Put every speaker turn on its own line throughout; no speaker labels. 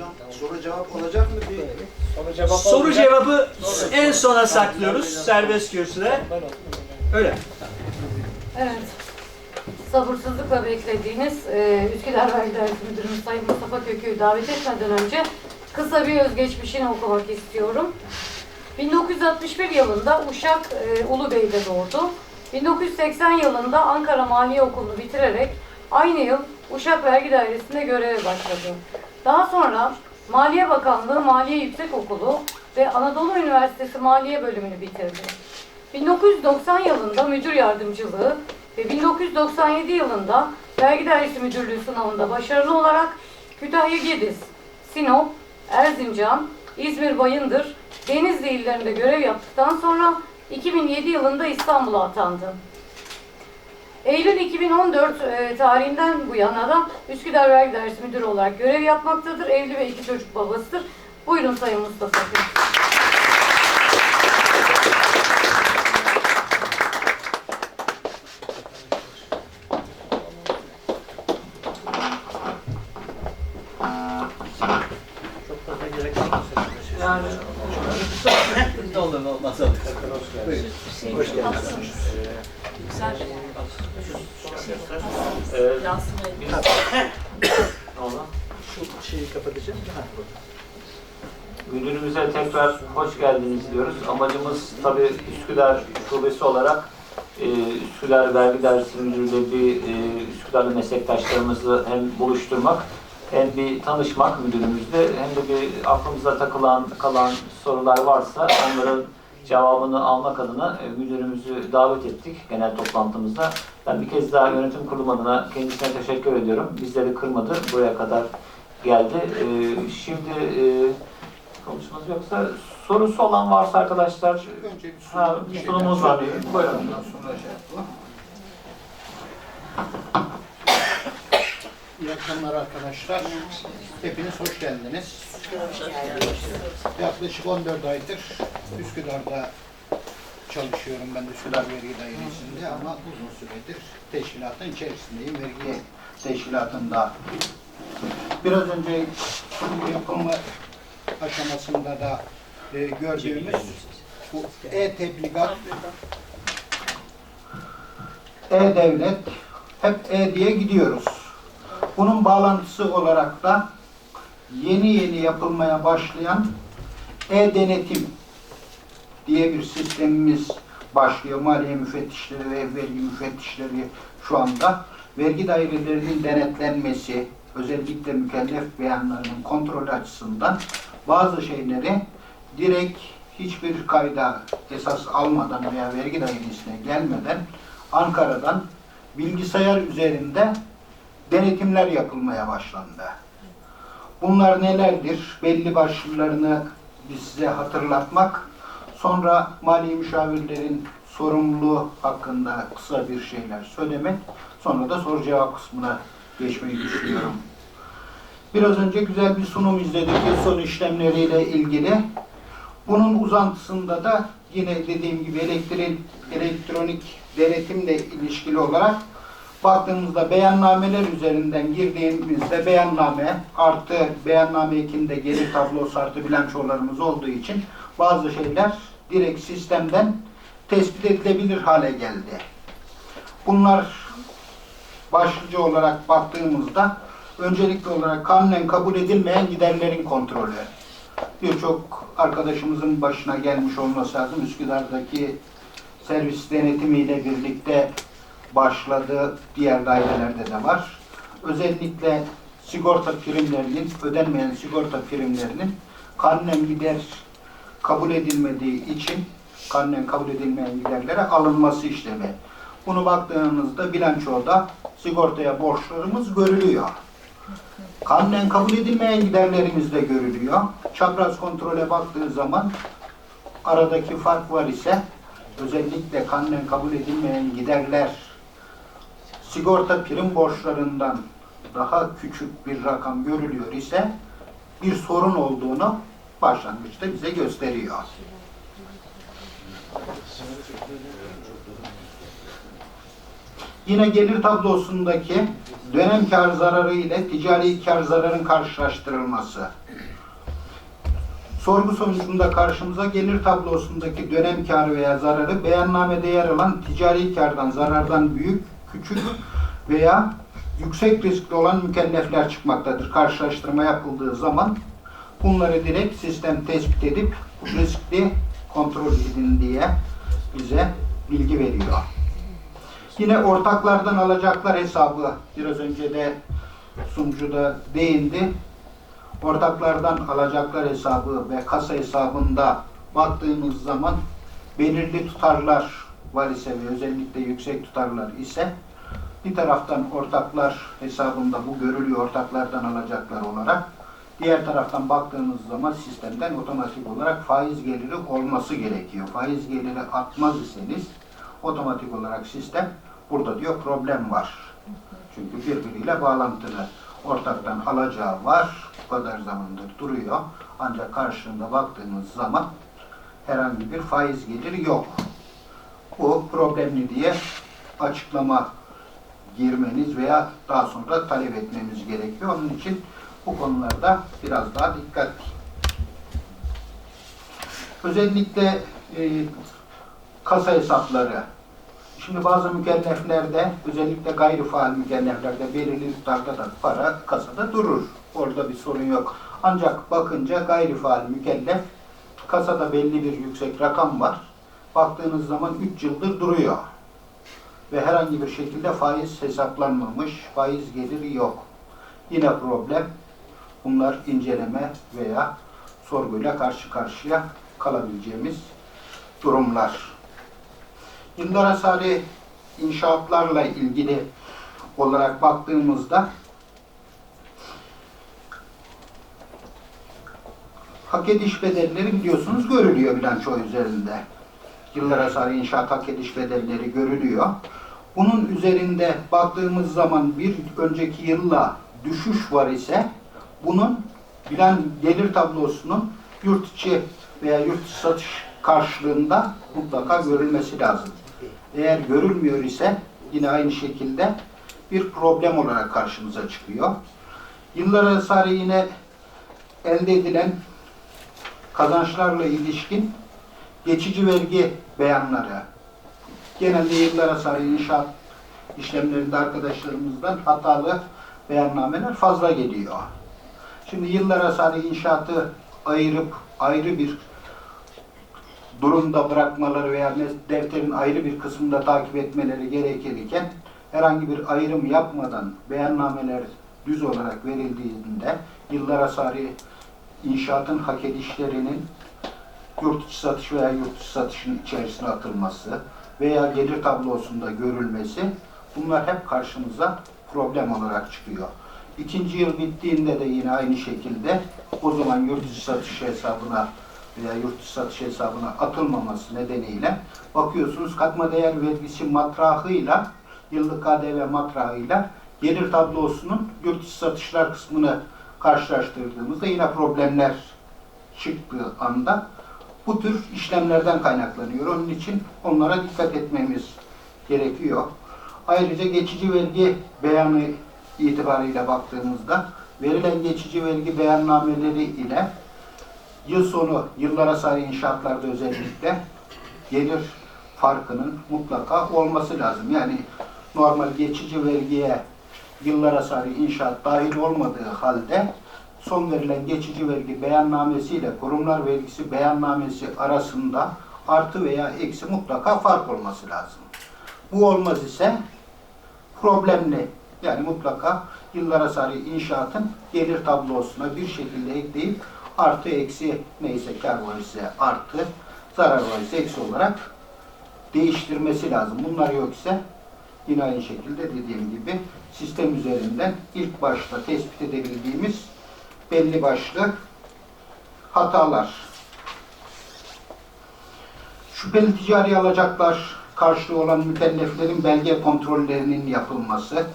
Hocam soru cevap olacak mı? Bir
Soru cevap
Soru cevabı en sona saklıyoruz serbest kürsüde. Öyle.
Evet. Sabırsızlıkla beklediğiniz e, Üsküdar Vergi Dairesi Müdürümüz Sayın Mustafa Kökü'yü davet etmeden önce kısa bir özgeçmişini okumak istiyorum. 1961 yılında Uşak e, Ulubey'de doğdu. 1980 yılında Ankara Maliye Okulu'nu bitirerek aynı yıl Uşak Vergi Dairesi'nde göreve başladı. Daha sonra Maliye Bakanlığı Maliye Yüksekokulu ve Anadolu Üniversitesi Maliye bölümünü bitirdi. 1990 yılında müdür yardımcılığı ve 1997 yılında Vergi Dairesi Müdürlüğü sınavında başarılı olarak Kütahya Gediz, Sinop, Erzincan, İzmir Bayındır, Denizli illerinde görev yaptıktan sonra 2007 yılında İstanbul'a atandı. Eylül 2014 e, tarihinden bu yana da Üsküdar Vergi Dairesi Müdürü olarak görev yapmaktadır. Evli ve iki çocuk babasıdır. Buyurun Sayın Mustafa Bey.
Çok fazla gerek yok.
Yani
Ne
hoş geldiniz.
Şu şeyi kapatacağım. Ha,
Müdürümüze tekrar hoş geldiniz diyoruz. Amacımız tabii Üsküdar Şubesi olarak e, Üsküdar Vergi Dairesi Müdürlüğü e, Üsküdar'lı meslektaşlarımızı hem buluşturmak hem bir tanışmak müdürümüzle hem de bir aklımıza takılan kalan sorular varsa onların cevabını almak adına e, müdürümüzü davet ettik genel toplantımızda. Ben bir kez daha yönetim kurulu adına kendisine teşekkür ediyorum. Bizleri kırmadı, buraya kadar geldi. E, şimdi e, konuşmanız yoksa sorusu olan varsa arkadaşlar
Önce bir
ha,
sunum-
bir sunumumuz var. Buyurun.
Ondan sonra şey yapalım. İyi akşamlar arkadaşlar. Hepiniz hoş geldiniz. Yaklaşık 14 aydır Üsküdar'da çalışıyorum ben Üsküdar Vergi Dairesi'nde ama uzun süredir teşkilatın içerisindeyim. Vergi teşkilatında. Biraz önce yapılma aşamasında da e, gördüğümüz bu e-tebligat e-devlet hep e diye gidiyoruz. Bunun bağlantısı olarak da yeni yeni yapılmaya başlayan e-denetim diye bir sistemimiz başlıyor. Maliye müfettişleri ve vergi müfettişleri şu anda vergi dairelerinin denetlenmesi, özellikle mükellef beyanlarının kontrol açısından bazı şeyleri direkt hiçbir kayda esas almadan veya vergi dairesine gelmeden Ankara'dan bilgisayar üzerinde denetimler yapılmaya başlandı. Bunlar nelerdir? Belli başlılarını size hatırlatmak, sonra mali müşavirlerin sorumluluğu hakkında kısa bir şeyler söylemek, sonra da soru cevap kısmına geçmeyi düşünüyorum. Biraz önce güzel bir sunum izledik son işlemleriyle ilgili. Bunun uzantısında da yine dediğim gibi elektrik, elektronik denetimle ilişkili olarak baktığımızda beyannameler üzerinden girdiğimizde beyanname artı beyanname ekinde gelir tablosu artı bilançolarımız olduğu için bazı şeyler direkt sistemden tespit edilebilir hale geldi. Bunlar başlıca olarak baktığımızda öncelikli olarak kanunen kabul edilmeyen giderlerin kontrolü. Birçok arkadaşımızın başına gelmiş olması lazım. Üsküdar'daki servis denetimiyle birlikte başladı. Diğer dairelerde de var. Özellikle sigorta primlerinin, ödenmeyen sigorta primlerinin kanunen gider kabul edilmediği için kanunen kabul edilmeyen giderlere alınması işlemi. Bunu baktığınızda bilançoda sigortaya borçlarımız görülüyor. Kanunen kabul edilmeyen giderlerimiz de görülüyor. Çapraz kontrole baktığı zaman aradaki fark var ise özellikle kanunen kabul edilmeyen giderler sigorta prim borçlarından daha küçük bir rakam görülüyor ise bir sorun olduğunu başlangıçta bize gösteriyor. Yine gelir tablosundaki dönem kar zararı ile ticari kar zararın karşılaştırılması. Sorgu sonucunda karşımıza gelir tablosundaki dönem karı veya zararı beyannamede yer alan ticari kardan zarardan büyük, küçük veya yüksek riskli olan mükellefler çıkmaktadır. Karşılaştırma yapıldığı zaman bunları direkt sistem tespit edip riskli kontrol edin diye bize bilgi veriyor. Yine ortaklardan alacaklar hesabı biraz önce de sunucuda değindi. Ortaklardan alacaklar hesabı ve kasa hesabında baktığımız zaman belirli tutarlar var ve özellikle yüksek tutarlar ise bir taraftan ortaklar hesabında bu görülüyor ortaklardan alacaklar olarak. Diğer taraftan baktığımız zaman sistemden otomatik olarak faiz geliri olması gerekiyor. Faiz geliri atmaz iseniz otomatik olarak sistem burada diyor problem var. Çünkü birbiriyle bağlantılı. Ortaktan alacağı var, bu kadar zamandır duruyor. Ancak karşılığında baktığımız zaman herhangi bir faiz geliri yok. Bu problemli diye açıklama girmeniz veya daha sonra talep etmemiz gerekiyor. Onun için bu konularda biraz daha dikkat. Özellikle e, kasa hesapları. Şimdi bazı mükelleflerde, özellikle gayri faal mükelleflerde belirli tutarda da para kasada durur. Orada bir sorun yok. Ancak bakınca gayri faal mükellef kasada belli bir yüksek rakam var. Baktığınız zaman 3 yıldır duruyor. Ve herhangi bir şekilde faiz hesaplanmamış, faiz geliri yok. Yine problem. Bunlar inceleme veya sorguyla karşı karşıya kalabileceğimiz durumlar. Yıllar hasarı inşaatlarla ilgili olarak baktığımızda hak ediş bedelleri biliyorsunuz görülüyor bilanço üzerinde. Yıllar hasarı inşaat hak ediş bedelleri görülüyor. Bunun üzerinde baktığımız zaman bir önceki yılla düşüş var ise bunun bilan gelir tablosunun yurt içi veya yurt satış karşılığında mutlaka görülmesi lazım. Eğer görülmüyor ise yine aynı şekilde bir problem olarak karşımıza çıkıyor. Yıllar hasarı yine elde edilen kazançlarla ilişkin geçici vergi beyanları. Genelde yıllar hasarı inşaat işlemlerinde arkadaşlarımızdan hatalı beyannameler fazla geliyor. Şimdi yıllar hasarı inşaatı ayırıp ayrı bir durumda bırakmaları veya defterin ayrı bir kısmında takip etmeleri gerekirken herhangi bir ayrım yapmadan beyannameler düz olarak verildiğinde yıllar hasarı inşaatın hak edişlerinin yurt içi satış veya yurt dışı satışın içerisine atılması veya gelir tablosunda görülmesi bunlar hep karşımıza problem olarak çıkıyor. İkinci yıl bittiğinde de yine aynı şekilde o zaman yurt dışı satış hesabına veya yurt dışı satış hesabına atılmaması nedeniyle bakıyorsunuz katma değer vergisi matrahıyla yıllık KDV matrahıyla gelir tablosunun yurt dışı satışlar kısmını karşılaştırdığımızda yine problemler çıktığı anda bu tür işlemlerden kaynaklanıyor. Onun için onlara dikkat etmemiz gerekiyor. Ayrıca geçici vergi beyanı itibariyle baktığımızda verilen geçici vergi beyannameleri ile yıl sonu yıllara sarı inşaatlarda özellikle gelir farkının mutlaka olması lazım. Yani normal geçici vergiye yıllara sarı inşaat dahil olmadığı halde son verilen geçici vergi beyannamesiyle kurumlar vergisi beyannamesi arasında artı veya eksi mutlaka fark olması lazım. Bu olmaz ise problemli. Yani mutlaka yıllara sarı inşaatın gelir tablosuna bir şekilde ekleyip artı eksi neyse kar var ise artı zarar var ise eksi olarak değiştirmesi lazım. Bunlar yok ise yine aynı şekilde dediğim gibi sistem üzerinden ilk başta tespit edebildiğimiz belli başlı hatalar. Şüpheli ticari alacaklar karşılığı olan mükelleflerin belge kontrollerinin yapılması,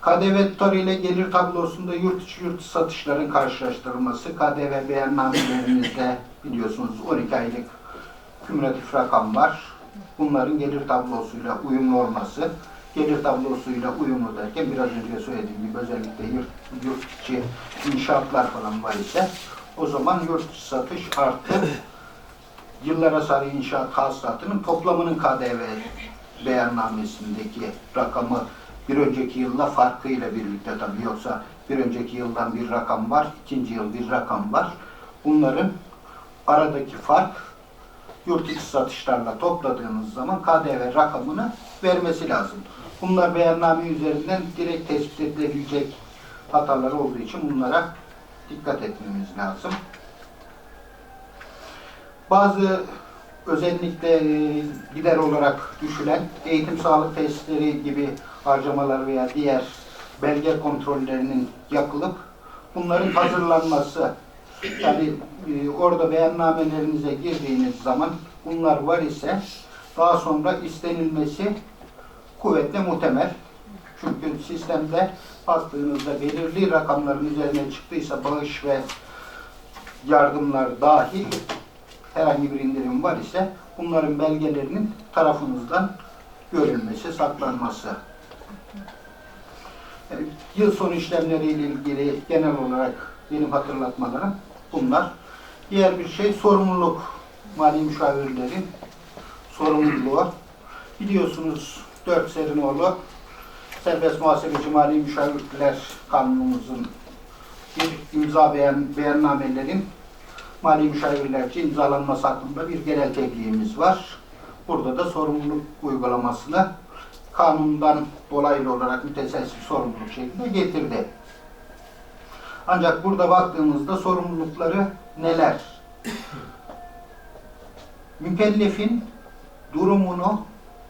KDV tutarı ile gelir tablosunda yurt içi yurt satışların karşılaştırılması, KDV beyannamelerimizde biliyorsunuz 12 aylık kümülatif rakam var. Bunların gelir tablosuyla uyumlu olması, gelir tablosuyla uyumlu derken biraz önce söylediğim gibi özellikle yurt, yurt inşaatlar falan var ise o zaman yurt satış artı yıllara sarı inşaat hasılatının toplamının KDV beyannamesindeki rakamı bir önceki yılla farkıyla birlikte tabii yoksa bir önceki yıldan bir rakam var, ikinci yıl bir rakam var. Bunların aradaki fark yurt içi satışlarla topladığınız zaman KDV rakamını vermesi lazım. Bunlar beyanname üzerinden direkt tespit edilebilecek hatalar olduğu için bunlara dikkat etmemiz lazım. Bazı özellikle e, gider olarak düşülen eğitim sağlık testleri gibi harcamalar veya diğer belge kontrollerinin yapılıp bunların hazırlanması yani e, orada beyannamelerinize girdiğiniz zaman bunlar var ise daha sonra istenilmesi kuvvetle muhtemel. Çünkü sistemde baktığınızda belirli rakamların üzerine çıktıysa bağış ve yardımlar dahil herhangi bir indirim var ise bunların belgelerinin tarafınızdan görülmesi, saklanması. Yani yıl sonu işlemleriyle ilgili genel olarak benim hatırlatmalarım bunlar. Diğer bir şey sorumluluk. Mali müşavirlerin sorumluluğu. Biliyorsunuz 4 Serinoğlu Serbest Muhasebeci Mali Müşavirler Kanunumuzun bir imza beyan, beyannamelerin mali müşavirlerce imzalanması hakkında bir genel tebliğimiz var. Burada da sorumluluk uygulamasını kanundan dolaylı olarak müteselsiz sorumluluk şeklinde getirdi. Ancak burada baktığımızda sorumlulukları neler? Mükellefin durumunu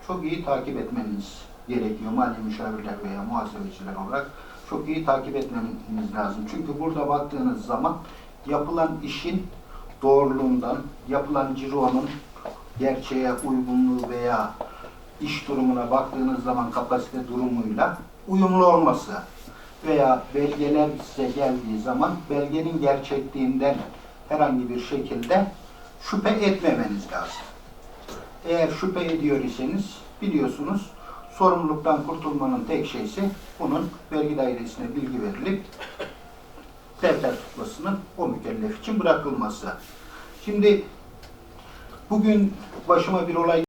çok iyi takip etmeniz gerekiyor. Mali müşavirler veya muhasebeciler olarak çok iyi takip etmemiz lazım. Çünkü burada baktığınız zaman yapılan işin doğruluğundan, yapılan cironun gerçeğe uygunluğu veya iş durumuna baktığınız zaman kapasite durumuyla uyumlu olması veya belgeler size geldiği zaman belgenin gerçekliğinden herhangi bir şekilde şüphe etmemeniz lazım. Eğer şüphe ediyor iseniz biliyorsunuz sorumluluktan kurtulmanın tek şeysi bunun vergi dairesine bilgi verilip defter tutmasının o mükellef için bırakılması. Şimdi bugün başıma bir olay